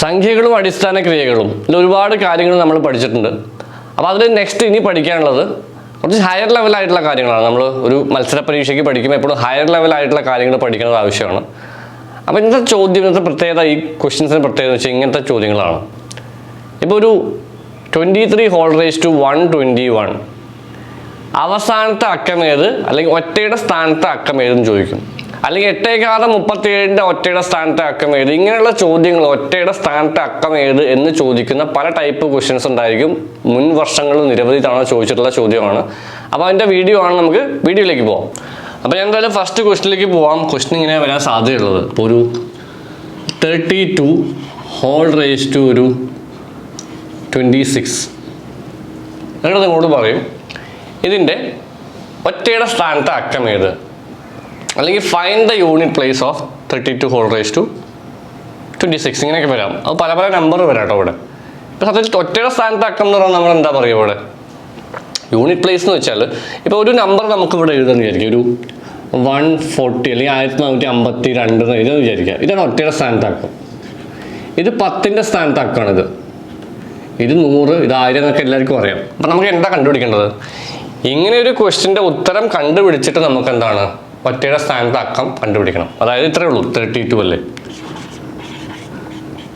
സംഖ്യകളും അടിസ്ഥാന ക്രിയകളും. ഇതിൽ ഒരുപാട് കാര്യങ്ങൾ നമ്മൾ പഠിച്ചിട്ടുണ്ട്. അപ്പോൾ അതിൽ നെക്സ്റ്റ് ഇനി പഠിക്കാനുള്ളത് കുറച്ച് ഹയർ ലെവലായിട്ടുള്ള കാര്യങ്ങളാണ്. നമ്മൾ ഒരു മത്സര പരീക്ഷയ്ക്ക് പഠിക്കുമ്പോൾ എപ്പോഴും ഹയർ ലെവലായിട്ടുള്ള കാര്യങ്ങൾ പഠിക്കുന്നത് ആവശ്യമാണ്. അപ്പോൾ ഇന്നത്തെ ചോദ്യം ഇന്നത്തെ പ്രത്യേകത ഈ ക്വസ്റ്റ്യൻസിന് പ്രത്യേകത വെച്ചാൽ ഇങ്ങനത്തെ ചോദ്യങ്ങളാണ്. ഇപ്പോൾ ഒരു twenty three whole raise to one twenty one അവസാനത്തെ അക്കം അല്ലെങ്കിൽ ഒറ്റയുടെ സ്ഥാനത്തെ അക്കം ഏതെന്ന് ചോദിക്കും. അല്ലെങ്കിൽ എട്ടേകാലം മുപ്പത്തിയേഴിന്റെ ഒറ്റയുടെ സ്ഥാനത്തെ അക്കം ഏത്? ഇങ്ങനെയുള്ള ചോദ്യങ്ങൾ ഒറ്റയുടെ സ്ഥാനത്തെ അക്കം ഏത് എന്ന് ചോദിക്കുന്ന പല ടൈപ്പ് ക്വസ്റ്റ്യൻസ് ഉണ്ടായിരിക്കും. മുൻ വർഷങ്ങളിൽ നിരവധി തവണ ചോദിച്ചിട്ടുള്ള ചോദ്യമാണ്. അപ്പോൾ അതിന്റെ വീഡിയോ ആണ് നമുക്ക് വീഡിയോയിലേക്ക് പോകാം അപ്പോൾ ഞാൻ എന്തായാലും ഫസ്റ്റ് ക്വസ്റ്റിലേക്ക് പോവാം. ക്വസ്റ്റ്യൻ ഇങ്ങനെ വരാൻ സാധ്യതയുള്ളത്. ഇപ്പോൾ ഒരു thirty two whole raise to ഒരു ട്വന്റി സിക്സ് എന്നിട്ട് നിങ്ങളോട് പറയും. ഇതിന്റെ ഒറ്റയുടെ സ്ഥാനത്തെ അക്കം ഏത്? അല്ലെങ്കിൽ find the unit place of thirty two whole raise to twenty six ഇങ്ങനെയൊക്കെ വരാം. അത് പല പല നമ്പർ വരാം കേട്ടോ ഇവിടെ. ഇപ്പോൾ സത്യത്തിൽ ഒറ്റയുടെ സ്ഥാനത്ത് അക്കം എന്ന് പറഞ്ഞാൽ നമ്മൾ എന്താ പറയുക ഇവിടെ? യൂണിറ്റ് പ്ലേസ് എന്ന് വെച്ചാൽ ഇപ്പോൾ ഒരു നമ്പർ നമുക്ക് ഇവിടെ എഴുതുന്നു വിചാരിക്കും ഒരു വൺ ഫോർട്ടി അല്ലെങ്കിൽ ആയിരത്തി നാനൂറ്റി അമ്പത്തി രണ്ട് എഴുതാന്ന് വിചാരിക്കുക. ഇതാണ് ഒറ്റയുടെ സ്ഥാനത്ത് അക്കം ഇത് പത്തിന്റെ സ്ഥാനത്ത് അക്കമാണിത് ഇത് നൂറ് ഇത് ആയിരം എന്നൊക്കെ എല്ലാവർക്കും അറിയാം. അപ്പം നമുക്ക് എന്താ കണ്ടുപിടിക്കേണ്ടത്? ഇങ്ങനെ ഒരു ക്വസ്റ്റിന്റെ ഉത്തരം കണ്ടുപിടിച്ചിട്ട് നമുക്ക് എന്താണ്? ഒറ്റയുടെ സ്ഥാനത്ത് അക്കം കണ്ടുപിടിക്കണം. അതായത് ഇത്രയേ ഉള്ളൂ തേർട്ടി ടു അല്ലേ?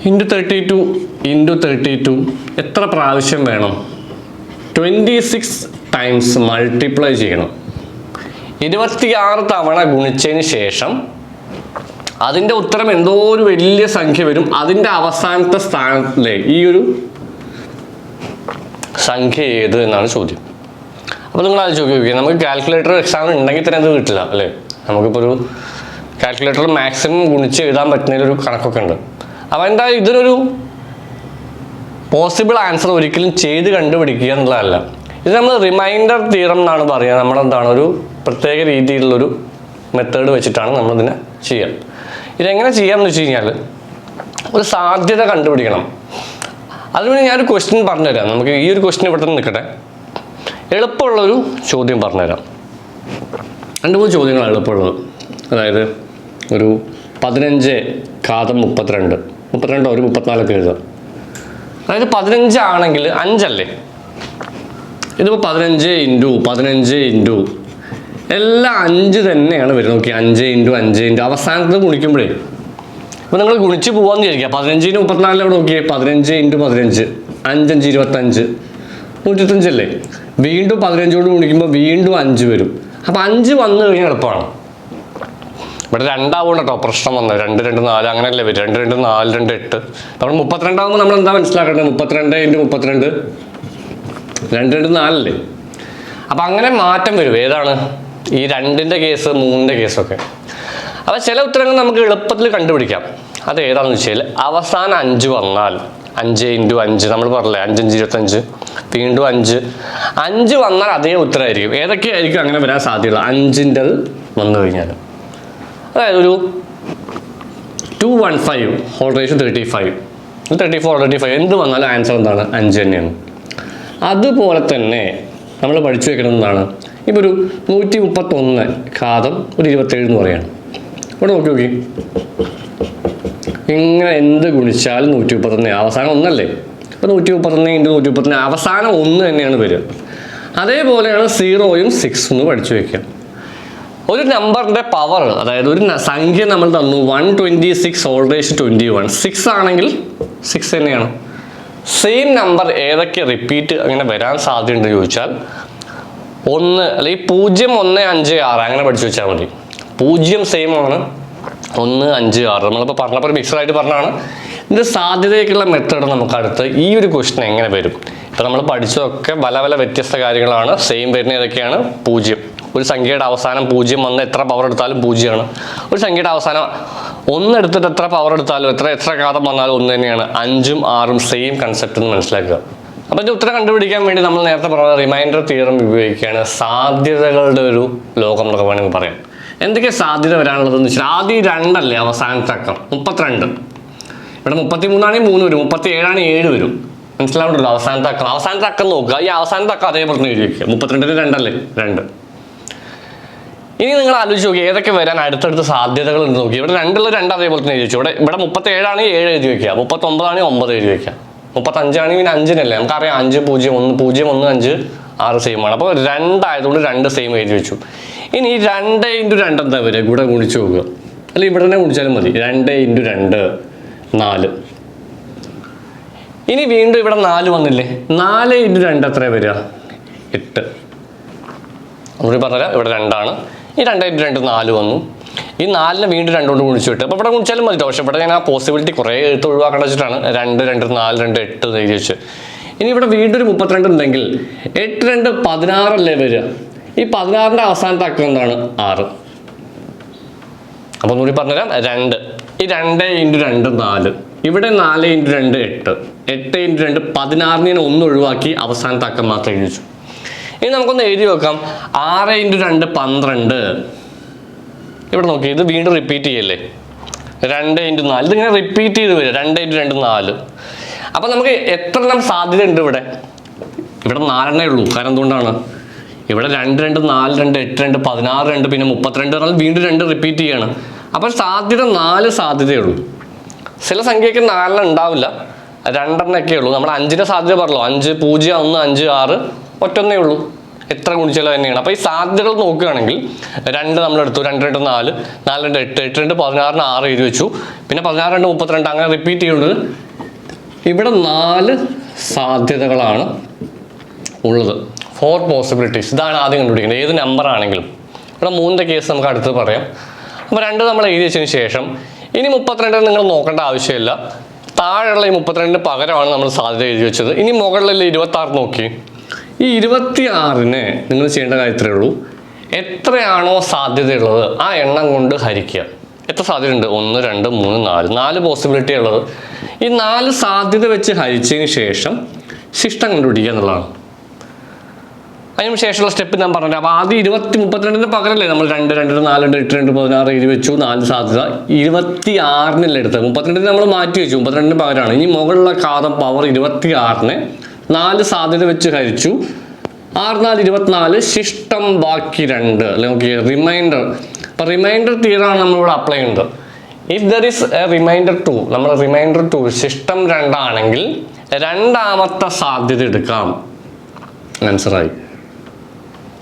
Into thirty two into thirty two എത്ര പ്രാവശ്യം വേണം? ട്വന്റി സിക്സ് ടൈംസ് മൾട്ടിപ്ലൈ ചെയ്യണം. ഇരുപത്തിയാറ് തവണ ഗുണിച്ചതിന് ശേഷം അതിന്റെ ഉത്തരം എന്തോ ഒരു വലിയ സംഖ്യ വരും. അതിന്റെ അവസാനത്തെ സ്ഥാനത്തിലെ ഈ ഒരു സംഖ്യ ഏത് എന്നാണ് ചോദ്യം. അപ്പോൾ നിങ്ങൾ ആലോചിച്ച് നോക്കി നമുക്ക് കാൽക്കുലേറ്റർ എക്സാം ഉണ്ടെങ്കിൽ തന്നെ അത് കിട്ടില്ല അല്ലേ? നമുക്കിപ്പോൾ ഒരു കാൽക്കുലേറ്റർ മാക്സിമം ഗുണിച്ച് എഴുതാൻ പറ്റുന്നതിലൊരു കണക്കൊക്കെ ഉണ്ട്. അപ്പോൾ എന്താ ഇതിനൊരു പോസിബിൾ ആൻസർ ഒരിക്കലും ചെയ്ത് കണ്ടുപിടിക്കുക എന്നുള്ളതല്ല. ഇത് നമ്മൾ റിമൈൻഡർ തീറം എന്നാണ് പറയുക. നമ്മളെന്താണ് ഒരു പ്രത്യേക രീതിയിലുള്ളൊരു മെത്തേഡ് വെച്ചിട്ടാണ് നമ്മളിതിനെ ചെയ്യുക ഇതെങ്ങനെ ചെയ്യാമെന്ന് വെച്ച് കഴിഞ്ഞാൽ ഒരു സാധ്യത കണ്ടുപിടിക്കണം. അതുകൊണ്ട് ഞാനൊരു ക്വസ്റ്റ്യൻ പറഞ്ഞുതരാം. നമുക്ക് ഈ ഒരു ക്വസ്റ്റ്യൻ ഇവിടെ നിൽക്കട്ടെ. എളുപ്പമുള്ളൊരു ചോദ്യം പറഞ്ഞുതരാം. രണ്ട് മൂന്ന് ചോദ്യങ്ങളാണ് എളുപ്പമുള്ളത്. അതായത് ഒരു പതിനഞ്ച് ഘാതം മുപ്പത്തിരണ്ട്. മുപ്പത്തിരണ്ടോ ഒരു മുപ്പത്തിനാലൊക്കെ എഴുതാം. അതായത് പതിനഞ്ച് ആണെങ്കിൽ അഞ്ചല്ലേ? ഇതിപ്പോൾ പതിനഞ്ച് ഇന്റു പതിനഞ്ച് ഇന്റു എല്ലാം അഞ്ച് തന്നെയാണ് വരുന്നത് നോക്കി അഞ്ച് ഇന്റു അഞ്ച് ഇന്റു അവസാനത്ത് ഗുണിക്കുമ്പോഴേ. അപ്പോൾ നിങ്ങൾ ഗുണിച്ച് പോകാമെന്ന് വിചാരിക്കുക. പതിനഞ്ചിന് ഇന്റു മുപ്പത്തിനാലിലൂടെ നോക്കിയേ പതിനഞ്ച് ഇന്റു പതിനഞ്ച് അഞ്ചഞ്ച് ഇരുപത്തഞ്ച് നൂറ്റിത്തഞ്ചല്ലേ വീണ്ടും പതിനഞ്ചോട് ഗുണിക്കുമ്പോൾ വീണ്ടും അഞ്ച് വരും. അപ്പം അഞ്ച് വന്നു കഴിഞ്ഞാൽ എളുപ്പമാണ് ഇവിടെ രണ്ടാവും കേട്ടോ പ്രശ്നം വന്നത് രണ്ട് രണ്ട് നാല് അങ്ങനെയല്ലേ വരും രണ്ട് രണ്ട് നാല് രണ്ട് എട്ട്. നമ്മൾ മുപ്പത്തിരണ്ടാവുമ്പോൾ നമ്മൾ എന്താ മനസ്സിലാക്കേണ്ടത്? മുപ്പത്തിരണ്ട് ഇന്റു മുപ്പത്തിരണ്ട്. രണ്ട് രണ്ട് നാലല്ലേ? അപ്പം അങ്ങനെ മാറ്റം വരും. ഏതാണ്? ഈ രണ്ടിന്റെ കേസ് മൂന്നിന്റെ കേസൊക്കെ. അപ്പോൾ ചില ഉത്തരങ്ങൾ നമുക്ക് എളുപ്പത്തിൽ കണ്ടുപിടിക്കാം. അത് ഏതാണെന്ന് വെച്ചാൽ അവസാനം അഞ്ച് വന്നാൽ അഞ്ച് ഇന്റു അഞ്ച് നമ്മൾ പറഞ്ഞില്ലേ? അഞ്ചഞ്ച് ഇരുപത്തഞ്ച്. വീണ്ടും അഞ്ച്. അഞ്ച് വന്നാൽ അതേ ഉത്തരമായിരിക്കും. ഏതൊക്കെയായിരിക്കും അങ്ങനെ വരാൻ സാധ്യതയുള്ളത്? അഞ്ചിന്റെ വന്നു കഴിഞ്ഞാൽ അതായത് ഒരു two one five whole ratio thirty five thirty four thirty five എന്ത് വന്നാലും ആൻസർ എന്താണ്? അഞ്ച് തന്നെയാണ്. അതുപോലെ തന്നെ നമ്മൾ പഠിച്ചു വെക്കണമെന്നാണ് ഇപ്പോൾ ഒരു നൂറ്റി മുപ്പത്തൊന്ന് ഘാതം ഒരു ഇരുപത്തേഴ് എന്ന് പറയുകയാണ് ഇവിടെ നോക്കി നോക്കി. ഇങ്ങനെ എന്ത് ഗുണിച്ചാലും നൂറ്റി മുപ്പത്തൊന്ന് അവസാനം ഒന്നല്ലേ? ഇപ്പോൾ നൂറ്റി മുപ്പത്തൊന്ന് ഇന്റു നൂറ്റി മുപ്പത്തൊന്ന് അവസാനം ഒന്ന് തന്നെയാണ് വരിക. അതേപോലെയാണ് സീറോയും സിക്സ് എന്ന് പഠിച്ചു വയ്ക്കുക ഒരു നമ്പറിന്റെ പവർ അതായത് ഒരു സംഖ്യ നമ്മൾ തന്നു one twenty six whole raise twenty one six ആണെങ്കിൽ സിക്സ് തന്നെയാണ്. സെയിം നമ്പർ ഏതൊക്കെ റിപ്പീറ്റ് അങ്ങനെ വരാൻ സാധ്യതയുണ്ടെന്ന് ചോദിച്ചാൽ ഒന്ന് അല്ലെങ്കിൽ പൂജ്യം ഒന്ന് അഞ്ച് ആറ് അങ്ങനെ പഠിച്ചു വെച്ചാൽ മതി. പൂജ്യം സെയിം ആണ്. ഒന്ന് അഞ്ച് ആറ്. നമ്മളിപ്പോൾ പറഞ്ഞപ്പോൾ മിക്സഡ് ആയിട്ട് പറഞ്ഞാണ് ഇത് സാധ്യതയൊക്കെയുള്ള മെത്തേഡ് നമുക്ക് അടുത്ത് ഈ ഒരു ക്വസ്റ്റൻ എങ്ങനെ വരും? ഇപ്പം നമ്മൾ പഠിച്ചതൊക്കെ പല പല വ്യത്യസ്ത കാര്യങ്ങളാണ്. സെയിം വരുന്ന ഏതൊക്കെയാണ്? പൂജ്യം. ഒരു സംഖ്യയുടെ അവസാനം പൂജ്യം വന്ന് എത്ര പവർ എടുത്താലും പൂജ്യമാണ്. ഒരു സംഖ്യയുടെ അവസാനം ഒന്ന് എടുത്തിട്ട് എത്ര പവർ എടുത്താലും എത്ര എത്ര കാതം വന്നാലും ഒന്ന് തന്നെയാണ്. അഞ്ചും ആറും സെയിം കൺസെപ്റ്റ് എന്ന് മനസ്സിലാക്കുക. അപ്പോൾ ഇതിന്റെ ഉത്തരം കണ്ടുപിടിക്കാൻ വേണ്ടി നമ്മൾ നേരത്തെ പറഞ്ഞ റിമൈൻഡർ തിയറം ഉപയോഗിക്കുകയാണ്. സാധ്യതകളുടെ ഒരു ലോകം എന്നൊക്കെ വേണമെങ്കിൽ പറയാം. എന്തൊക്കെ സാധ്യത വരാനുള്ളതെന്ന് വെച്ചാൽ ആദ്യം രണ്ടല്ലേ അവസാനത്തെ അക്കം മുപ്പത്തിരണ്ട്. ഇവിടെ മുപ്പത്തി മൂന്നാണെങ്കിൽ മൂന്ന് വരും മുപ്പത്തി ഏഴാണെങ്കിൽ ഏഴ് വരും. മനസ്സിലാവുണ്ടല്ലോ അവസാനത്തെ അക്കം അവസാനത്തെ അക്കം നോക്കുക. ഈ അവസാനത്തെ അക്കം അതേപോലെ തന്നെ എഴുതി വയ്ക്കുക മുപ്പത്തിരണ്ടിന് രണ്ടല്ലേ? രണ്ട്. ഇനി നിങ്ങൾ ആലോചിച്ച് നോക്കി ഏതൊക്കെ വരാൻ അടുത്തടുത്ത സാധ്യതകൾ ഉണ്ട് നോക്കി ഇവിടെ രണ്ടുള്ള രണ്ട് അതേപോലെ തന്നെ എഴുതി ഇവിടെ ഇവിടെ മുപ്പത്തി ഏഴാണെങ്കിൽ ഏഴ് എഴുതി വെക്കുക. മുപ്പത്തൊമ്പതാണെങ്കിൽ ഒമ്പത് എഴുതി വെക്കുക. മുപ്പത്തഞ്ചാണെങ്കിൽ പിന്നെ അഞ്ചിനല്ലേ? നമുക്കറിയാം അഞ്ച് പൂജ്യം ഒന്ന് പൂജ്യം ഒന്ന് അഞ്ച് ആറ് സെയിം ആണ്. അപ്പോൾ രണ്ടായതുകൊണ്ട് രണ്ട് സെയിം എഴുതി വെച്ചു. ഇനി രണ്ട് ഇന്റു രണ്ട് എന്താ വരിക? ഇവിടെ ഗുണിച്ച് നോക്കുക. അല്ലെങ്കിൽ ഇവിടെ തന്നെ ഗുണിച്ചാലും മതി. രണ്ട് ഇന്റു രണ്ട് നാല്. ഇനി വീണ്ടും ഇവിടെ നാല് വന്നില്ലേ? നാല് ഇന്റു രണ്ട് എത്ര വരിക? എട്ട്. നമ്മൾ പറഞ്ഞുതരാം ഇവിടെ രണ്ടാണ്. ഈ രണ്ട് ഇന്റു രണ്ട് നാല് വന്നു. ഈ നാലിനെ വീണ്ടും രണ്ടുകൊണ്ട് ഗുണിച്ചു വിട്ടു. അപ്പോൾ ഇവിടെ ഗുണിച്ചാലും മതി. പക്ഷേ ഇവിടെ ഞാൻ ആ പോസിബിലിറ്റി കുറേ എടുത്ത് ഒഴിവാക്കാൻ വെച്ചിട്ടാണ്. രണ്ട് രണ്ട് നാല് രണ്ട് എട്ട് എഴുതി വെച്ച്. ഇനി ഇവിടെ വീണ്ടും ഒരു മുപ്പത്തിരണ്ട് ഉണ്ടെങ്കിൽ എട്ട് രണ്ട് പതിനാറല്ലേ വരിക? ഈ പതിനാറിന്റെ അവസാനത്തെ അക്കം എന്താണ്? ആറ്. അപ്പോൾ ഒന്നുകൂടി പറഞ്ഞുതരാം. രണ്ട്. ഈ രണ്ട് ഇന്റു രണ്ട് നാല്. ഇവിടെ നാല് ഇന്റു രണ്ട് എട്ട്. എട്ട് ഇന്റു രണ്ട് പതിനാറിന് ഞാൻ ഒന്ന് ഒഴിവാക്കി അവസാനത്തെ അക്കം മാത്രം എഴുതിച്ചു ഇനി നമുക്കൊന്ന് എഴുതി വെക്കാം. ആറ് ഇന്റു രണ്ട് പന്ത്രണ്ട്. ഇവിടെ നോക്കി ഇത് വീണ്ടും റിപ്പീറ്റ് ചെയ്യല്ലേ? രണ്ട് ഇന്റു നാല്. ഇതിങ്ങനെ റിപ്പീറ്റ് ചെയ്ത് വരിക രണ്ട് ഇന്റു രണ്ട് നാല്. അപ്പം നമുക്ക് എത്ര എണ്ണം സാധ്യത ഉണ്ട് ഇവിടെ? ഇവിടെ നാലെണ്ണേ ഉള്ളൂ. കാരണം എന്തുകൊണ്ടാണ്? ഇവിടെ രണ്ട് രണ്ട് നാല് രണ്ട് എട്ട് രണ്ട് പതിനാറ് രണ്ട് പിന്നെ മുപ്പത്തിരണ്ട് പറഞ്ഞാൽ വീണ്ടും രണ്ട് റിപ്പീറ്റ് ചെയ്യാണ്. അപ്പോൾ സാധ്യത നാല് സാധ്യതയുള്ളൂ ചില സംഖ്യയ്ക്ക് നാലെണ്ണം ഉണ്ടാവില്ല. രണ്ടെണ്ണൊക്കെ ഉള്ളൂ. നമ്മൾ അഞ്ചിന്റെ സാധ്യത പറഞ്ഞല്ലോ. അഞ്ച് പൂജ്യം ഒന്ന് അഞ്ച് ആറ് ഒറ്റൊന്നേ ഉള്ളൂ. എത്ര ഗുണിച്ചാലും തന്നെയാണ്. അപ്പോൾ ഈ സാധ്യതകൾ നോക്കുകയാണെങ്കിൽ രണ്ട് നമ്മൾ എടുത്തു. രണ്ട് രണ്ട് നാല് നാല് രണ്ട് എട്ട് എട്ട് രണ്ട് പതിനാറിന് ആറ് എഴുതി വെച്ചു. പിന്നെ പതിനാറ് രണ്ട് മുപ്പത്തിരണ്ട് അങ്ങനെ റിപ്പീറ്റ് ചെയ്യുന്നത് ഇവിടെ നാല് സാധ്യതകളാണ് ഉള്ളത്. ഫോർ പോസിബിലിറ്റീസ് ഇതാണ് ആദ്യം കണ്ടുപിടിക്കുന്നത് ഏത് നമ്പർ ആണെങ്കിലും. ഇവിടെ മൂന്നിന്റെ കേസ് നമുക്ക് അടുത്ത് പറയാം. അപ്പോൾ രണ്ട് നമ്മൾ എഴുതി വെച്ചതിന് ശേഷം ഇനി മുപ്പത്തിരണ്ടിന് നിങ്ങൾ നോക്കേണ്ട ആവശ്യമില്ല. താഴെയുള്ള ഈ മുപ്പത്തിരണ്ടിന് പകരമാണ് നമ്മൾ സാധ്യത എഴുതി വെച്ചത്. ഇനി മുകളിലുള്ള ഇരുപത്തി ആറ് നോക്കി. ഈ ഇരുപത്തി ആറിന് നിങ്ങൾ ചെയ്യേണ്ട കാര്യത്തിലേ ഉള്ളൂ. എത്രയാണോ സാധ്യതയുള്ളത് ആ എണ്ണം കൊണ്ട് ഹരിക്കുക. എത്ര സാധ്യതയുണ്ട് ഒന്ന് രണ്ട് മൂന്ന് നാല്. നാല് പോസിബിലിറ്റി ഉള്ളത്. ഈ നാല് സാധ്യത വെച്ച് ഹരിച്ചതിന് ശേഷം ശിഷ്ടം കണ്ടുപിടിക്കുക എന്നുള്ളതാണ്. അതിന് ശേഷമുള്ള സ്റ്റെപ്പ് ഞാൻ പറഞ്ഞു അപ്പോൾ ആദ്യം ഇരുപത്തി മുപ്പത്തിരണ്ടിന് പകരല്ലേ നമ്മൾ രണ്ട് രണ്ട് നാലുണ്ട് എട്ട് രണ്ട് പതിനാറ് എഴുതി വെച്ചു നാല് സാധ്യത. ഇരുപത്തി ആറിനല്ലേ എടുത്തത്. മുപ്പത്തിരണ്ടിന് നമ്മൾ മാറ്റി വെച്ചു മുപ്പത്തിരണ്ടിന് പകരമാണ് ഇനി മുകളിലുള്ള കാതം പവർ ഇരുപത്തി ആറിന് നാല് സാധ്യത വെച്ച് ഹരിച്ചു. ആറ് നാല് ഇരുപത്തിനാല് ശിഷ്ടം ബാക്കി രണ്ട്. അല്ലെങ്കിൽ റിമൈൻഡർ അപ്പോൾ റിമൈൻഡർ തീരാണ് നമ്മളിവിടെ അപ്ലൈ ചെയ്യുന്നത്. If there is a remainder two നമ്മൾ റിമൈൻഡർ ടു ശിഷ്ടം രണ്ടാണെങ്കിൽ രണ്ടാമത്തെ സാധ്യത എടുക്കാം. ആൻസറായി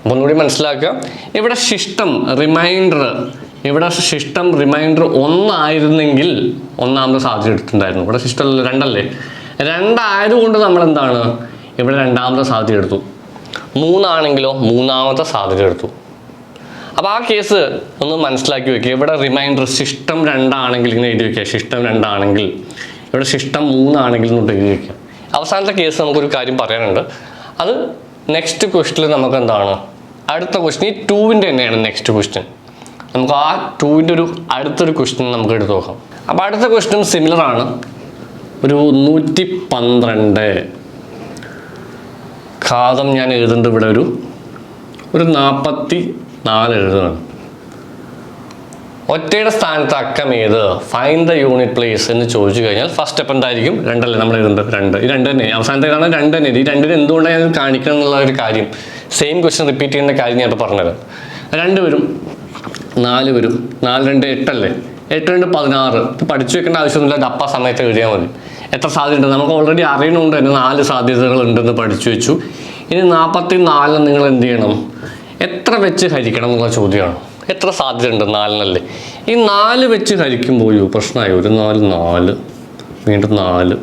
അപ്പോൾ ഒന്നുകൂടി മനസ്സിലാക്കുക. ഇവിടെ ശിഷ്ടം റിമൈൻഡർ ഇവിടെ ശിഷ്ടം റിമൈൻഡർ ഒന്നായിരുന്നെങ്കിൽ ഒന്നാമത് സാധ്യത എടുത്തിട്ടുണ്ടായിരുന്നു. ഇവിടെ ശിഷ്ടം രണ്ടല്ലേ? രണ്ടായതുകൊണ്ട് നമ്മൾ എന്താണ് ഇവിടെ രണ്ടാമത്തെ സാധ്യത എടുത്തു. മൂന്നാണെങ്കിലോ മൂന്നാമത്തെ സാധ്യത എടുത്തു. അപ്പോൾ ആ കേസ് ഒന്ന് മനസ്സിലാക്കി വെക്കുക. ഇവിടെ റിമൈൻഡർ ശിഷ്ടം രണ്ടാണെങ്കിൽ ഇങ്ങനെ എഴുതി വെക്കുക. ശിഷ്ടം രണ്ടാണെങ്കിൽ. ഇവിടെ ശിഷ്ടം മൂന്നാണെങ്കിൽ എന്നിട്ട് എഴുതി വെക്കുക. അവസാനത്തെ കേസ് നമുക്കൊരു കാര്യം പറയാനുണ്ട്. അത് നെക്സ്റ്റ് ക്വസ്റ്റിൽ നമുക്ക് എന്താണ്? അടുത്ത ക്വസ്റ്റ്യൻ ടൂവിന്റെ തന്നെയാണ് നെക്സ്റ്റ് ക്വസ്റ്റ്യൻ നമുക്ക് ആ ടൂവിന്റെ ഒരു അടുത്തൊരു ക്വസ്റ്റ്യൻ നമുക്ക് എടുത്ത് നോക്കാം. അപ്പോൾ അടുത്ത ക്വസ്റ്റ്യൻ സിമിലർ ആണ്. ഒരു നൂറ്റി പന്ത്രണ്ട് ഘാതം ഞാൻ എഴുതുന്നുണ്ട് ഇവിടെ ഒരു ഒരു നാൽപ്പത്തി നാല് എഴുതുകയാണ് ഒറ്റയുടെ സ്ഥാനത്ത് അക്കം ഏത്? ഫൈൻ ദ യൂണിറ്റ് പ്ലേസ് എന്ന് ചോദിച്ചു കഴിഞ്ഞാൽ ഫസ്റ്റ് സ്റ്റെപ്പ് എന്തായിരിക്കും? രണ്ടല്ലേ നമ്മൾ എഴുതുന്നത് രണ്ട്. ഈ രണ്ട് തന്നെ. അവസാനത്തെ കാണാൻ രണ്ട് തന്നെ. ഈ രണ്ടിന് എന്തുകൊണ്ടാണ് ഞാൻ കാണിക്കണം എന്നുള്ള ഒരു കാര്യം. സെയിം ക്വസ്റ്റ്യൻ റിപ്പീറ്റ് ചെയ്യുന്ന കാര്യം ഞാൻ ഇപ്പോൾ പറഞ്ഞത്. രണ്ട് വരും നാല് വരും നാല് രണ്ട് എട്ടല്ലേ? എട്ട് രണ്ട് പതിനാറ്. പഠിച്ചു വെക്കേണ്ട ആവശ്യമൊന്നുമില്ല ഡപ്പ സമയത്ത് എഴുതിയാൽ മതി. എത്ര സാധ്യതയുണ്ട്? നമുക്ക് ഓൾറെഡി അറിയണമുണ്ട് തന്നെ നാല് സാധ്യതകൾ ഉണ്ടെന്ന് പഠിച്ചു വെച്ചു. ഇനി നാൽപ്പത്തി നാലിന് നിങ്ങൾ എന്ത് ചെയ്യണം? എത്ര വെച്ച് ഹരിക്കണം എന്നുള്ള ചോദ്യമാണ്. എത്ര സാധ്യത ഉണ്ട് നാലിനല്ലേ? ഈ നാല് വെച്ച് ഹരിക്കുമ്പോൾ അയ്യോ പ്രശ്നമായി. ഒരു നാല് നാല് വീണ്ടും നാല്.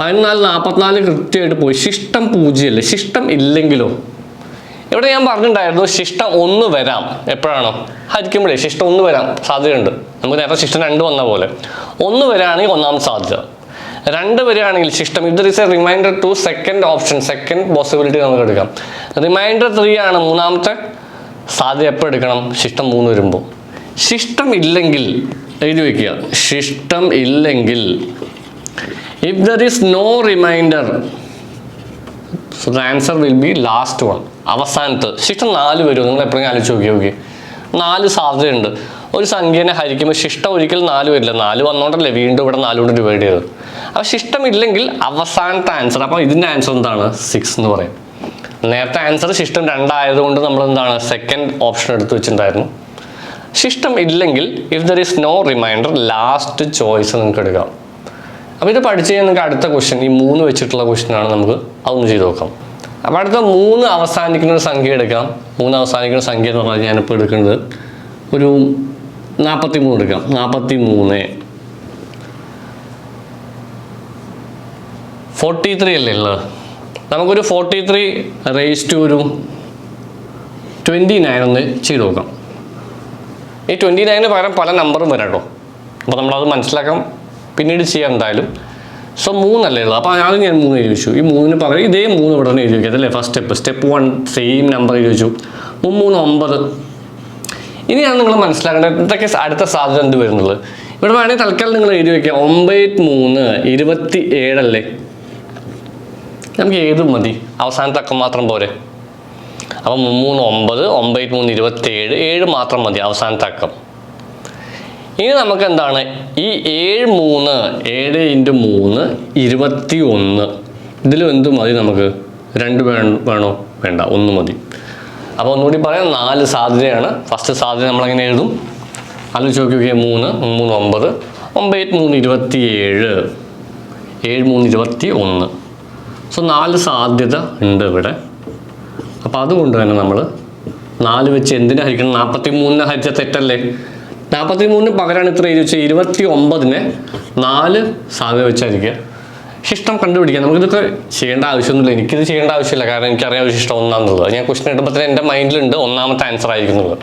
പതിനാല് നാൽപ്പത്തിനാല് കൃത്യമായിട്ട് പോയി. ശിഷ്ടം പൂജ്യമല്ലേ ശിഷ്ടം ഇല്ലെങ്കിലോ? ഇവിടെ ഞാൻ പറഞ്ഞിട്ടുണ്ടായിരുന്നു ശിഷ്ടം ഒന്ന് വരാം. എപ്പോഴാണ്? ഹരിക്കുമ്പോഴേ ശിഷ്ടം ഒന്ന് വരാം സാധ്യതയുണ്ട്. നമുക്ക് നേരത്തെ ശിഷ്ടം രണ്ട് വന്ന പോലെ. ഒന്ന് വരാണെങ്കിൽ ഒന്നാം സാധ്യത. രണ്ട് വരികയാണെങ്കിൽ ശിഷ്ടം. ഇത് is a remainder two second option second possibility നമുക്ക് എടുക്കാം. റിമൈൻഡർ ത്രീ ആണ് മൂന്നാമത്തെ സാധ്യത എപ്പോൾ എടുക്കണം? ശിഷ്ടം മൂന്ന് വരുമ്പോൾ. ശിഷ്ടം ഇല്ലെങ്കിൽ എഴുതി വയ്ക്കുക ശിഷ്ടം ഇല്ലെങ്കിൽ if there is no remainder answer will be last one അവസാനത്ത്. ശിഷ്ടം നാല് വരും. നിങ്ങൾ എപ്പോഴും ആലോചിച്ച് നോക്കി നോക്കി നാല് സാധ്യതയുണ്ട്. ഒരു സംഖ്യനെ ഹരിക്കുമ്പോൾ ശിഷ്ടം ഒരിക്കലും നാല് വരില്ല. നാല് വന്നോണ്ടല്ലേ വീണ്ടും ഇവിടെ നാലുകൊണ്ട് ഡിവൈഡ് ചെയ്തത്. അപ്പോൾ ശിഷ്ടം ഇല്ലെങ്കിൽ അവസാനത്തെ ആൻസർ അപ്പോൾ ഇതിന്റെ ആൻസർ എന്താണ്? സിക്സ് എന്ന് പറയും. നേരത്തെ ആൻസർ ശിഷ്ടം രണ്ടായതുകൊണ്ട് നമ്മൾ എന്താണ്? സെക്കൻഡ് ഓപ്ഷൻ എടുത്ത് വെച്ചിട്ടുണ്ടായിരുന്നു. ശിഷ്ടം ഇല്ലെങ്കിൽ if there is no remainder last choice നിങ്ങൾക്ക് എടുക്കാം. അപ്പോൾ ഇത് പഠിച്ചു കഴിഞ്ഞാൽ നിങ്ങൾക്ക് അടുത്ത ക്വസ്റ്റ്യൻ ഈ മൂന്ന് വെച്ചിട്ടുള്ള ക്വസ്റ്റ്യൻ ആണ് നമുക്ക് അതൊന്ന് ചെയ്ത് നോക്കാം. അപ്പോൾ അടുത്ത മൂന്ന് അവസാനിക്കുന്ന ഒരു സംഖ്യ എടുക്കാം. മൂന്ന് അവസാനിക്കുന്ന സംഖ്യ എന്ന് പറഞ്ഞാൽ ഞാനിപ്പോൾ എടുക്കുന്നത് ഒരു നാൽപ്പത്തി മൂന്ന് എടുക്കാം. നാൽപ്പത്തി മൂന്ന് ഫോർട്ടി ത്രീ അല്ലേ ഉള്ളത്? നമുക്കൊരു ഫോർട്ടി ത്രീ റേസ് ടു ഒരു ട്വന്റി നയൻ ഒന്ന് ചെയ്ത് നോക്കാം. ഈ ട്വന്റി നയന് പകരം പല നമ്പറും വരാം കേട്ടോ അപ്പോൾ നമ്മളത് മനസ്സിലാക്കാം പിന്നീട് ചെയ്യാം എന്തായാലും. സോ മൂന്നല്ലേ ഉള്ളത് അപ്പോൾ ആദ്യം ഞാൻ മൂന്ന് വെച്ചു ഈ മൂന്നിന് പകരം ഇതേ മൂന്ന് ഇവിടെ തന്നെ എഴുതി അതല്ലേ first step step one same number എഴുതി വെച്ചു മൂന്ന് മൂന്ന് ഒമ്പത് ഇനിയാണ് നിങ്ങൾ മനസ്സിലാക്കേണ്ടത് ഇതൊക്കെ അടുത്ത സാധ്യത എന്ത് വരുന്നുള്ളത്? ഇവിടെ വേണമെങ്കിൽ തൽക്കാലം നിങ്ങൾ എഴുതി വയ്ക്കുക ഒമ്പത് മൂന്ന് ഇരുപത്തി ഏഴല്ലേ നമുക്ക് ഏതും മതി. അവസാനത്തെ മാത്രം പോരെ. അപ്പം മൂന്ന് ഒമ്പത് ഒമ്പത് മൂന്ന് ഇരുപത്തി ഏഴ് ഏഴ് മാത്രം മതി അവസാനത്തെ അക്കം. ഇനി നമുക്ക് എന്താണ് ഈ ഏഴ് മൂന്ന് ഏഴ് ഇന്റു മൂന്ന് ഇരുപത്തി ഒന്ന് ഇതിലും എന്ത് മതി നമുക്ക്. രണ്ട് വേ വേണോ? വേണ്ട. ഒന്ന് മതി. അപ്പോൾ ഒന്നുകൂടി പറയാം. നാല് സാധ്യതയാണ്. ഫസ്റ്റ് സാധ്യത നമ്മളെങ്ങനെ എഴുതും? ആലോചിച്ച് നോക്കി മൂന്ന് മൂന്ന് ഒമ്പത് ഒമ്പത് മൂന്ന് ഇരുപത്തി ഏഴ് ഏഴ് മൂന്ന് ഇരുപത്തി ഒന്ന് സോ നാല് സാധ്യത ഉണ്ട് ഇവിടെ. അപ്പോൾ അതുകൊണ്ട് തന്നെ നമ്മൾ നാല് വെച്ച് എന്തിനെ ഹരിക്കണം? നാൽപ്പത്തി മൂന്നിനെ ഹരിച്ച തെറ്റല്ലേ? നാൽപ്പത്തി മൂന്നിന് പകരമാണ് ഇത്ര എഴുതി വെച്ചാൽ ഇരുപത്തി ഒമ്പതിന് നാല് സാധ്യത വെച്ചായിരിക്കുക. ശിഷ്ടം കണ്ടുപിടിക്കുക നമുക്കിതൊക്കെ ചെയ്യേണ്ട ആവശ്യമൊന്നുമില്ല. എനിക്കിത് ചെയ്യേണ്ട ആവശ്യമില്ല. കാരണം എനിക്കറിയാം ശിഷ്ടം ഒന്നാന്നുള്ളത്. അത് ഞാൻ ക്വസ്റ്റൻ ഇടുമ്പോൾ എന്റെ മൈൻഡിലുണ്ട്. ഒന്നാമത്തെ ആൻസർ ആയിരിക്കുന്നത്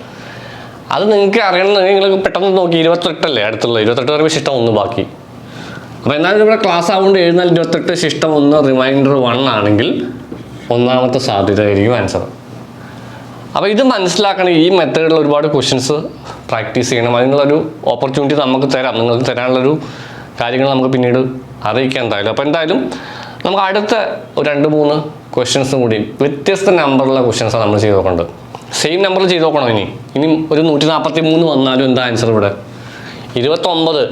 അത് നിങ്ങൾക്ക് അറിയണമെന്ന് നിങ്ങൾ പെട്ടെന്ന് നോക്കി. ഇരുപത്തെട്ടല്ലേ അടുത്തുള്ള ഇരുപത്തെട്ട് പറയുമ്പോൾ ശിഷ്ടം ഒന്ന് ബാക്കി. അപ്പോൾ എന്നാലും ഇവിടെ ക്ലാസ് ആവുകൊണ്ട് എഴുന്നാൽ ഇരുപത്തെട്ട് ശിഷ്ടം ഒന്ന് റിമൈൻഡർ വൺ ആണെങ്കിൽ ഒന്നാമത്തെ സാധ്യത ആയിരിക്കും ആൻസർ അപ്പോൾ ഇത് മനസ്സിലാക്കണം ഈ മെത്തേഡിൽ ഒരുപാട് ക്വസ്റ്റ്യൻസ് പ്രാക്ടീസ് ചെയ്യണം. അതിനുള്ളൊരു ഓപ്പർച്യൂണിറ്റി നമുക്ക് തരാം. നിങ്ങൾക്ക് തരാനുള്ളൊരു കാര്യങ്ങൾ നമുക്ക് പിന്നീട് അറിയിക്കാൻ എന്തായാലും. അപ്പോൾ എന്തായാലും നമുക്ക് അടുത്ത ഒരു രണ്ട് മൂന്ന് ക്വസ്റ്റ്യൻസും കൂടി വ്യത്യസ്ത നമ്പറിലുള്ള ക്വസ്റ്റ്യൻസാണ് നമ്മൾ ചെയ്ത് നോക്കേണ്ടത് സെയിം നമ്പറിൽ ചെയ്ത് നോക്കണം ഇനി? ഇനി ഒരു നൂറ്റി നാൽപ്പത്തി മൂന്ന് വന്നാലും എന്താ ആൻസർ ഇവിടെ? ഇരുപത്തൊമ്പത്.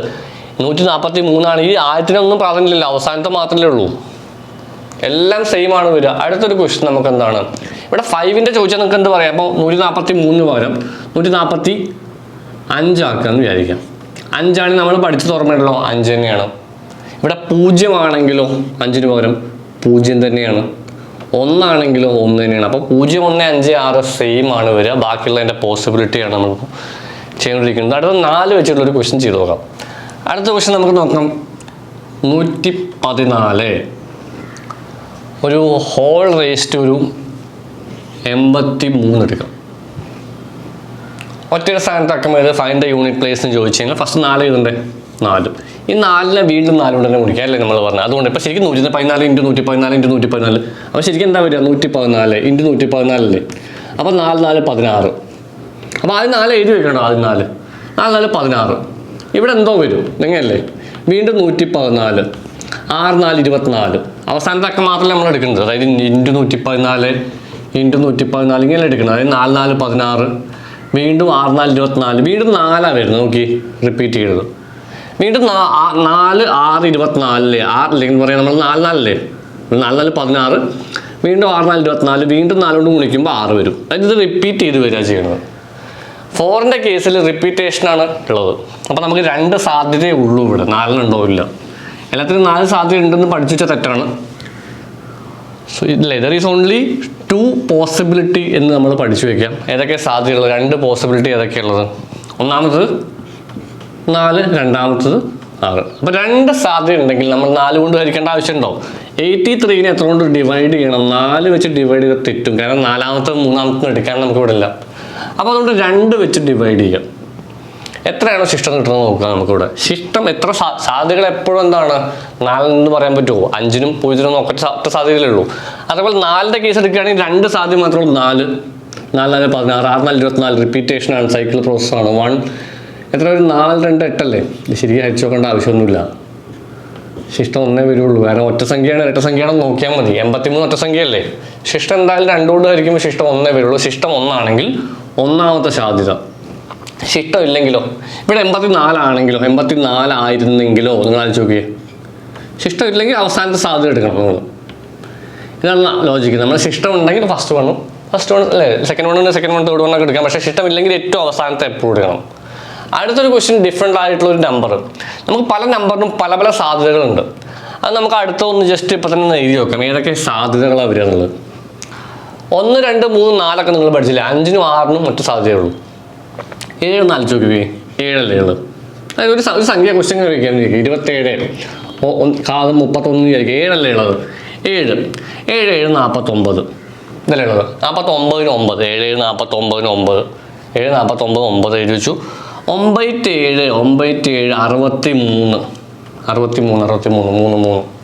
നൂറ്റി നാൽപ്പത്തി മൂന്നാണ് ഈ ആയിരത്തിനൊന്നും പ്രാധാന്യമില്ല അവസാനത്തെ മാത്രമേ ഉള്ളൂ. എല്ലാം സെയിം ആണ് വരിക. അടുത്തൊരു ക്വസ്റ്റ്യൻ നമുക്ക് എന്താണ്? ഇവിടെ ഫൈവിന്റെ ചോദിച്ചാൽ നിങ്ങൾക്ക് എന്ത് പറയാം? അപ്പോൾ നൂറ്റി നാൽപ്പത്തി മൂന്നിന് പകരം നൂറ്റി നാൽപ്പത്തി അഞ്ചാക്കാന്ന് വിചാരിക്കാം. അഞ്ചാണ് നമ്മൾ പഠിച്ചു ഓർമ്മയുണ്ടല്ലോ? അഞ്ച് തന്നെയാണ്. ഇവിടെ പൂജ്യമാണെങ്കിലോ അഞ്ചിന് പകരം പൂജ്യം തന്നെയാണ്. ഒന്നാണെങ്കിലോ ഒന്ന് തന്നെയാണ്. അപ്പോൾ പൂജ്യം ഒന്ന് അഞ്ച് ആറ് സെയിം ആണ് വരിക. ബാക്കിയുള്ളതിന്റെ പോസിബിലിറ്റിയാണ് നമ്മൾ ചെയ്തുകൊണ്ടിരിക്കുന്നത്. അടുത്ത നാല് വെച്ചിട്ടുള്ള ഒരു ക്വസ്റ്റ്യൻ ചെയ്തു നോക്കാം. അടുത്ത ക്വസ്റ്റ്യൻ നമുക്ക് നോക്കാം. നൂറ്റി പതിനാല് ഒരു ഹോൾ റേസ്റ്റ് ഒരു എൺപത്തി മൂന്ന് എടുക്കാം. ഒറ്റയുടെ സ്ഥാനത്ത് അക്കം ചെയ്ത് ഫൈൻ ദ യൂണിറ്റ് പ്ലേസ് എന്ന് ചോദിച്ചു കഴിഞ്ഞാൽ ഫസ്റ്റ് നാല് ഇതുണ്ട് നാല്. ഈ നാലിനെ വീണ്ടും നാല് കൊണ്ട് തന്നെ മുടിക്കുക അല്ലേ നമ്മൾ പറഞ്ഞത്? അതുകൊണ്ട് ഇപ്പോൾ ശരിക്കും നൂറ്റി പതിനാല് ഇന്റു നൂറ്റി പതിനാല് ഇന്റു നൂറ്റി പതിനാല് അപ്പോൾ ശരിക്കും എന്താ വരിക? നൂറ്റി പതിനാല് ഇന്റു നൂറ്റി പതിനാലല്ലേ അപ്പോൾ നാല് നാല് പതിനാറ്. അപ്പോൾ ആദ്യം നാല് എഴുതി വെക്കണം ആദ്യം നാല്? നാല് നാല് പതിനാറ്. ഇവിടെ എന്തോ വരും? എങ്ങനെയല്ലേ വീണ്ടും നൂറ്റി പതിനാല് ആറ് നാല് ഇരുപത്തിനാല്. അവസാനത്തെ അക്കം മാത്രമല്ല നമ്മൾ എടുക്കുന്നത്? അതായത് ഇന്റു നൂറ്റി പതിനാല് ഇന്റു നൂറ്റി പതിനാല് ഇങ്ങനെ എടുക്കണം. അതായത് നാല് നാല് പതിനാറ്. വീണ്ടും ആറ് നാല് ഇരുപത്തിനാല്. വീണ്ടും നാലാണ് വരുന്നത്. നോക്കി റിപ്പീറ്റ് ചെയ്തത് വീണ്ടും നാല് ആറ് ഇരുപത്തിനാലില്ലേ? ആറില്ലേ എന്ന് പറയാം. നമ്മൾ നാല് നാലല്ലേ? നാല് നാല് പതിനാറ്. വീണ്ടും ആറ് നാല് ഇരുപത്തിനാല്. വീണ്ടും നാലുകൊണ്ട് ഗുണിക്കുമ്പോൾ ആറ് വരും. അതായത് ഇത് റിപ്പീറ്റ് ചെയ്ത് വരിക ചെയ്യുന്നത് ഫോറിന്റെ കേസിൽ റിപ്പീറ്റേഷനാണ് ഉള്ളത്. അപ്പോൾ നമുക്ക് രണ്ട് സാധ്യതയേ ഉള്ളൂ ഇവിടെ. നാലിനുണ്ടോ ഇല്ല? എല്ലാത്തിനും നാല് സാധ്യത ഉണ്ടെന്ന് പഠിച്ചു തെറ്റാണ്. സോ ഇതില്ലേ there is only two possibility എന്ന് നമ്മൾ പഠിച്ചു വയ്ക്കാം ഏതൊക്കെ സാധ്യതകൾ രണ്ട് പോസിബിലിറ്റി ഏതൊക്കെയുള്ളത്? ഒന്നാമത്തത് നാല് രണ്ടാമത്തത് ആറ്. അപ്പോൾ രണ്ട് സാധ്യത ഉണ്ടെങ്കിൽ നമ്മൾ നാല് കൊണ്ട് ഹരിക്കേണ്ട ആവശ്യമുണ്ടോ? എയ്റ്റി ത്രീനെ എത്ര കൊണ്ട് ഡിവൈഡ് ചെയ്യണം? നാല് വെച്ച് ഡിവൈഡ് ചെയ്ത് തെറ്റും. കാരണം നാലാമത്തെ മൂന്നാമത്തെ എടുക്കാൻ നമുക്ക് ഇവിടെ ഇല്ല. അപ്പോൾ അതുകൊണ്ട് രണ്ട് വെച്ച് ഡിവൈഡ് ചെയ്യാം. എത്രയാണോ ശിഷ്ടം കിട്ടുന്നത് നോക്കാം നമുക്കിവിടെ. ശിഷ്ടം എത്ര സാധ്യതകൾ എപ്പോഴും എന്താണ്? നാലെന്ന് പറയാൻ പറ്റുമോ? അഞ്ചിനും പൂജ്യത്തിനും ഒക്കെ ഒറ്റ സാധ്യതകളേ ഉള്ളൂ. അതേപോലെ നാലിന്റെ കേസ് എടുക്കുകയാണെങ്കിൽ രണ്ട് സാധ്യത മാത്രമേ ഉള്ളൂ. നാല്. നാല് നാല് പതിനാറ് ആറ് നാല് ഇരുപത്തിനാല്. റിപ്പീറ്റേഷൻ ആണ് സൈക്കിൾ പ്രോസസ്സാണ് വൺ എത്ര ഒരു നാല് രണ്ട് എട്ടല്ലേ? ശരിക്കും ഹരിച്ചു നോക്കേണ്ട ആവശ്യമൊന്നുമില്ല. ശിഷ്ടം ഒന്നേ വരുള്ളൂ. കാരണം ഒറ്റ സംഖ്യയാണ് ഇരട്ട സംഖ്യയാണോ നോക്കിയാൽ മതി. എൺപത്തിമൂന്ന് ഒറ്റ സംഖ്യയല്ലേ? ശിഷ്ടം എന്തായാലും രണ്ടുകൊണ്ട് ഹരിക്കുമ്പോൾ ശിഷ്ടം ഒന്നേ വരുള്ളൂ. ശിഷ്ടം ഒന്നാണെങ്കിൽ ഒന്നാമത്തെ സാധ്യത. ശിഷ്ടം ഇല്ലെങ്കിലോ ഇവിടെ എൺപത്തി നാലാണെങ്കിലോ എൺപത്തി നാലായിരുന്നെങ്കിലോ നിങ്ങൾ ആലോചിച്ച് നോക്കിയേ. ശിഷ്ടം ഇല്ലെങ്കിൽ അവസാനത്തെ സാധ്യത എടുക്കണം നമ്മൾ ഇതാണ് ലോജിക്ക് നമ്മൾ ശിഷ്ടം ഉണ്ടെങ്കിൽ ഫസ്റ്റ് വണ്ണും ഫസ്റ്റ് വൺ അല്ലേ? Second one second one third one ഒക്കെ എടുക്കാം. പക്ഷേ ശിഷ്ടം ഇല്ലെങ്കിൽ ഏറ്റവും അവസാനത്തെ എപ്പോഴും എടുക്കണം. അടുത്തൊരു ക്വസ്റ്റ്യൻ ഡിഫറെന്റ് ആയിട്ടുള്ള ഒരു നമ്പർ നമുക്ക് പല നമ്പറിനും പല പല സാധ്യതകളുണ്ട്. അത് നമുക്ക് അടുത്ത ഒന്ന് ജസ്റ്റ് ഇപ്പം തന്നെ എഴുതി നോക്കാം. ഏതൊക്കെ സാധ്യതകളാണ് വരിക ഒന്ന് രണ്ട് മൂന്ന് നാലൊക്കെ നിങ്ങൾ പഠിച്ചില്ല? അഞ്ചിനും ആറിനും മറ്റു സാധ്യതയുള്ളൂ ഏഴ് നാല് ചോദിക്കുക ഏഴല്ലേ ഉള്ളത് അതായത് ഒരു ഒരു സംഖ്യ ക്വസ്റ്റ്യൻ ചോദിക്കാൻ ഇരുപത്തേഴ്. കാത് മുപ്പത്തൊന്ന് വിചാരിക്കുക ഏഴല്ലേ ഉള്ളത്? ഏഴ്. ഏഴ് ഏഴ് നാൽപ്പത്തൊമ്പത് ഇതല്ലേ ഉള്ളത്? നാൽപ്പത്തൊമ്പതിന് ഒമ്പത്. ഏഴ് ഏഴ് നാൽപ്പത്തൊമ്പതിന് ഒമ്പത്. ഏഴ് നാൽപ്പത്തൊമ്പത് ഒമ്പത് എഴുതി വെച്ചു. ഒമ്പത്തി ഏഴ് ഒമ്പത്തി ഏഴ് അറുപത്തി മൂന്ന് അറുപത്തി മൂന്ന്. അറുപത്തി മൂന്ന് മൂന്ന് മൂന്ന്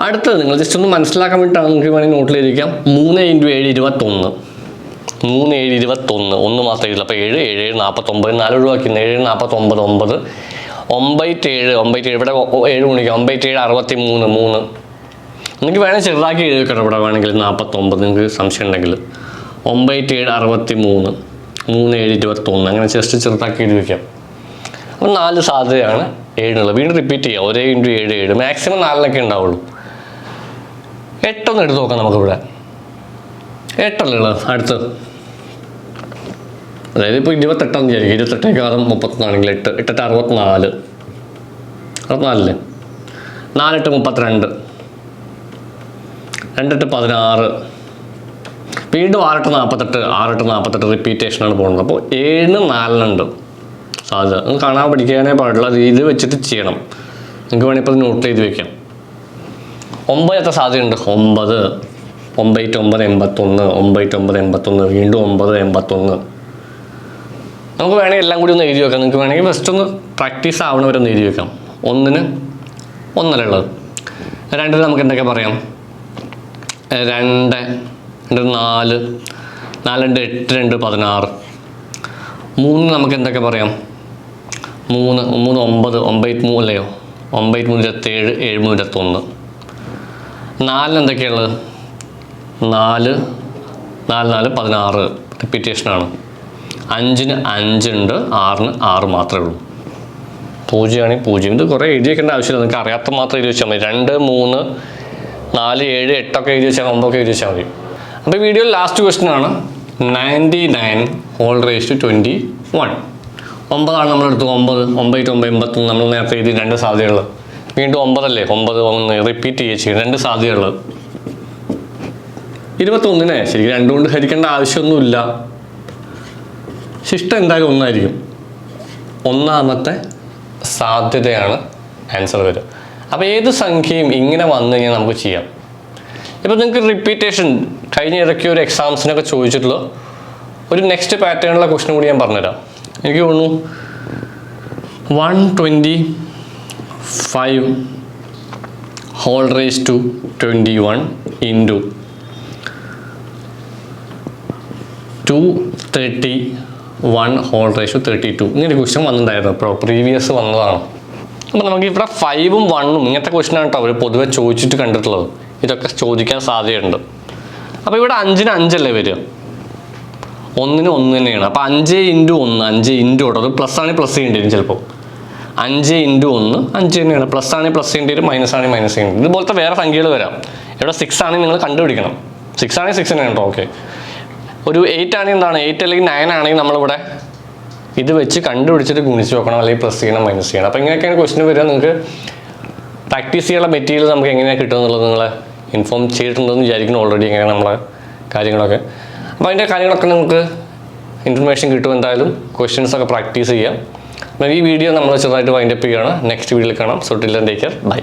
അടുത്തത് നിങ്ങൾ ജസ്റ്റ് ഒന്ന് മനസ്സിലാക്കാൻ വേണ്ടിയിട്ടാണ് നിങ്ങൾക്ക് വേണമെങ്കിൽ നോട്ടിലിരിക്കാം മൂന്ന് ഇന്റു ഏഴ് ഇരുപത്തൊന്ന്. മൂന്ന് ഏഴ് ഇരുപത്തൊന്ന്. ഒന്ന് മാത്രമേ ഇല്ല അപ്പോൾ ഏഴ് ഏഴ് ഏഴ് നാൽപ്പത്തൊമ്പത് നാല് ഒഴിവാക്കിയിരുന്നു ഏഴ് നാൽപ്പത്തൊമ്പത് ഒമ്പത്. ഒമ്പത്തി ഏഴ് ഇവിടെ ഏഴ് ഇവിടെ ഏഴ് മണിക്ക് ഒമ്പത്തേഴ് അറുപത്തി മൂന്ന്. മൂന്ന് നിങ്ങൾക്ക് വേണമെങ്കിൽ ചെറുതാക്കി എഴുതിക്കട്ടെ ഇവിടെ വേണമെങ്കിൽ. നാൽപ്പത്തൊമ്പത് നിങ്ങൾക്ക് സംശയം ഉണ്ടെങ്കിൽ. ഒമ്പത്തേഴ് അറുപത്തി മൂന്ന് മൂന്ന് ഏഴ് ഇരുപത്തൊന്ന്. അങ്ങനെ ജസ്റ്റ് ചെറുതാക്കി എഴുതി വയ്ക്കാം അപ്പോൾ നാല് സാധ്യതയാണ് ഏഴിനുള്ളത്. വീണ്ടും റിപ്പീറ്റ് ചെയ്യാം. ഒരേ ഇന്റു ഏഴ് ഏഴ്. മാക്സിമം നാലിനൊക്കെ ഉണ്ടാവുള്ളൂ. എട്ടൊന്ന് എടുത്ത് നോക്കാം നമുക്കിവിടെ. എട്ടല്ലേ അടുത്ത് അതായത് ഇപ്പോൾ ഇരുപത്തെട്ടാന്ന് വിചാരിക്കും ഇരുപത്തെട്ടേക്കാളും മുപ്പത്തൊന്നാണെങ്കിൽ എട്ട് എട്ടെട്ട് അറുപത്തിനാല്. അറുപത്തിനാലല്ലേ? നാലെട്ട് മുപ്പത്തിരണ്ട്. രണ്ടെട്ട് പതിനാറ്. വീണ്ടും ആറെട്ട് നാൽപ്പത്തെട്ട് ആറെട്ട് നാൽപ്പത്തെട്ട് റിപ്പീറ്റേഷനാണ് പോകുന്നത്. അപ്പോൾ ഏഴ് നാലിനുണ്ട് സാധ്യത. നിങ്ങൾ കാണാൻ പഠിക്കാനേ പാടില്ല. ഇത് വെച്ചിട്ട് ചെയ്യണം. നിങ്ങൾക്ക് വേണമെങ്കിൽ ഇപ്പോൾ നോട്ട് ചെയ്ത് വെക്കാം. ഒമ്പത് എത്ര സാധ്യതയുണ്ട്? ഒമ്പത്. ഒമ്പത് ഒമ്പത് എൺപത്തൊന്ന് ഒമ്പത് ഒമ്പത് എൺപത്തൊന്ന് വീണ്ടും ഒമ്പത് എൺപത്തൊന്ന്. നമുക്ക് വേണമെങ്കിൽ എല്ലാം കൂടി ഒന്ന് എഴുതി വെക്കാം. നിങ്ങൾക്ക് വേണമെങ്കിൽ ഫസ്റ്റ് ഒന്ന് പ്രാക്ടീസ് ആവണവരെ ഒന്ന് എഴുതി വെക്കാം. ഒന്നിന് ഒന്നര ഉള്ളത് രണ്ടിന് നമുക്ക് എന്തൊക്കെ പറയാം? രണ്ട് രണ്ട് നാല് നാല് രണ്ട് എട്ട് രണ്ട് പതിനാറ്. മൂന്ന് നമുക്ക് എന്തൊക്കെ പറയാം? മൂന്ന് മൂന്ന് ഒമ്പത് ഒമ്പത് മൂന്ന് അല്ലയോ? ഒമ്പത് മൂന്ന് ഇരുപത്തേഴ് ഏഴ് മൂന്ന് ഇരുപത്തൊന്ന്. നാലിന് എന്തൊക്കെയുള്ളത് നാല് നാല് നാല് പതിനാറ് റിപ്പീറ്റേഷനാണ്. അഞ്ചിന് അഞ്ചുണ്ട് ആറിന് ആറ് മാത്രമേ ഉള്ളൂ. പൂജ്യമാണെങ്കിൽ പൂജ്യം. ഇത് കുറേ എഴുതി വെക്കേണ്ട ആവശ്യമില്ല. നിങ്ങൾക്ക് അറിയാത്ത മാത്രം എഴുതി വെച്ചാൽ മതി. രണ്ട് മൂന്ന് നാല് ഏഴ് എട്ടൊക്കെ എഴുതി വെച്ചാൽ ഒമ്പതൊക്കെ എഴുതി വെച്ചാൽ മതി. അപ്പോൾ വീഡിയോ ലാസ്റ്റ് ക്വസ്റ്റ്യൻ ആണ്. Ninety nine whole raise to twenty one ഒമ്പതാണ് നമ്മളെടുത്ത് ഒമ്പത് ഒമ്പത് ടു ഒമ്പത് എൺപത്തൊന്ന് നമ്മൾ നേരത്തെ എഴുതി രണ്ട് സാധ്യതകൾ. വീണ്ടും ഒമ്പതല്ലേ? ഒമ്പത് ഒന്ന് റിപ്പീറ്റ് ചെയ്യുക ചെയ്യും രണ്ട് സാധ്യതകൾ. ഇരുപത്തൊന്നിനെ. ശരിക്കും രണ്ടുകൊണ്ട് ഹരിക്കേണ്ട ആവശ്യമൊന്നുമില്ല. ശിഷ്ടം എന്തായാലും ഒന്നായിരിക്കും. ഒന്നാമത്തെ സാധ്യതയാണ് ആൻസർ വരിക അപ്പോൾ ഏത് സംഖ്യയും ഇങ്ങനെ വന്നു കഴിഞ്ഞാൽ നമുക്ക് ചെയ്യാം. ഇപ്പോൾ നിങ്ങൾക്ക് റിപ്പീറ്റേഷൻ കഴിഞ്ഞ ഇടയ്ക്ക് ഒരു എക്സാംസിനൊക്കെ ചോദിച്ചിട്ടുള്ള ഒരു നെക്സ്റ്റ് പാറ്റേണുള്ള ക്വസ്റ്റൻ കൂടി ഞാൻ പറഞ്ഞുതരാം. എനിക്ക് തോന്നുന്നു one twenty five whole raise to twenty one into two thirty one whole ratio thirty two ഇങ്ങനെ ക്വസ്റ്റ്യൻ വന്നിട്ടുണ്ടായിരുന്നു. ഇപ്പോൾ പ്രീവിയസ് വന്നതാണ്. അപ്പോൾ നമുക്ക് ഇവിടെ ഫൈവും വണ്ണും ഇങ്ങനത്തെ ക്വസ്റ്റ്യൻ ആണ് കേട്ടോ അവർ പൊതുവെ ചോദിച്ചിട്ട് കണ്ടിട്ടുള്ളത്. ഇതൊക്കെ ചോദിക്കാൻ സാധ്യതയുണ്ട്. അപ്പോൾ ഇവിടെ അഞ്ചിന് അഞ്ചല്ലേ വരിക? ഒന്നിന് ഒന്ന് തന്നെയാണ്. അപ്പോൾ അഞ്ച് ഇന്റു ഒന്ന് അഞ്ച് ഇന്റു കേട്ടോ അത് പ്ലസ് ആണെങ്കിൽ പ്ലസ് ചെയ്യേണ്ടി വരും ചിലപ്പോൾ അഞ്ച് ഇന്റു ഒന്ന് അഞ്ച് തന്നെയാണ്. പ്ലസ് ആണെങ്കിൽ പ്ലസ് ചെയ്യേണ്ടി വരും മൈനസ് ആണെങ്കിൽ മൈനസ് ചെയ്യേണ്ടി വരും. ഇതുപോലത്തെ വേറെ സംഖ്യകൾ വരാം. ഇവിടെ സിക്സ് ആണെങ്കിൽ നിങ്ങൾ കണ്ടുപിടിക്കണം. സിക്സ് ആണെങ്കിൽ സിക്സ് തന്നെയാണ് കേട്ടോ ഓക്കെ ഒരു എയ്റ്റ് ആണെങ്കിൽ എന്താണ്? എയ്റ്റ് അല്ലെങ്കിൽ നയൻ ആണെങ്കിൽ നമ്മളിവിടെ ഇത് വെച്ച് കണ്ടുപിടിച്ചിട്ട് ഗുണിച്ച് നോക്കണം. അല്ലെങ്കിൽ പ്ലസ് ചെയ്യണം മൈനസ് ചെയ്യണം. അപ്പോൾ ഇങ്ങനെയൊക്കെയാണ് ക്വസ്റ്റിന് വരിക. നിങ്ങൾക്ക് പ്രാക്ടീസ് ചെയ്യാനുള്ള മെറ്റീരിയൽ നമുക്ക് എങ്ങനെയാണ് കിട്ടുക എന്നുള്ളത് നിങ്ങളെ ഇൻഫോം ചെയ്തിട്ടുണ്ടെന്ന് വിചാരിക്കുന്നു. ഓൾറെഡി എങ്ങനെയാണ് നമ്മളെ കാര്യങ്ങളൊക്കെ. അപ്പോൾ അതിന്റെ കാര്യങ്ങളൊക്കെ നിങ്ങൾക്ക് ഇൻഫർമേഷൻ കിട്ടും. എന്തായാലും ക്വസ്റ്റ്യൻസ് ഒക്കെ പ്രാക്ടീസ് ചെയ്യാം. അപ്പോൾ ഈ വീഡിയോ നമ്മൾ ചെറുതായിട്ട് വൈൻഡപ്പ് ചെയ്യുകയാണ്. നെക്സ്റ്റ് വീഡിയോയിൽ കാണാം. So till take care bye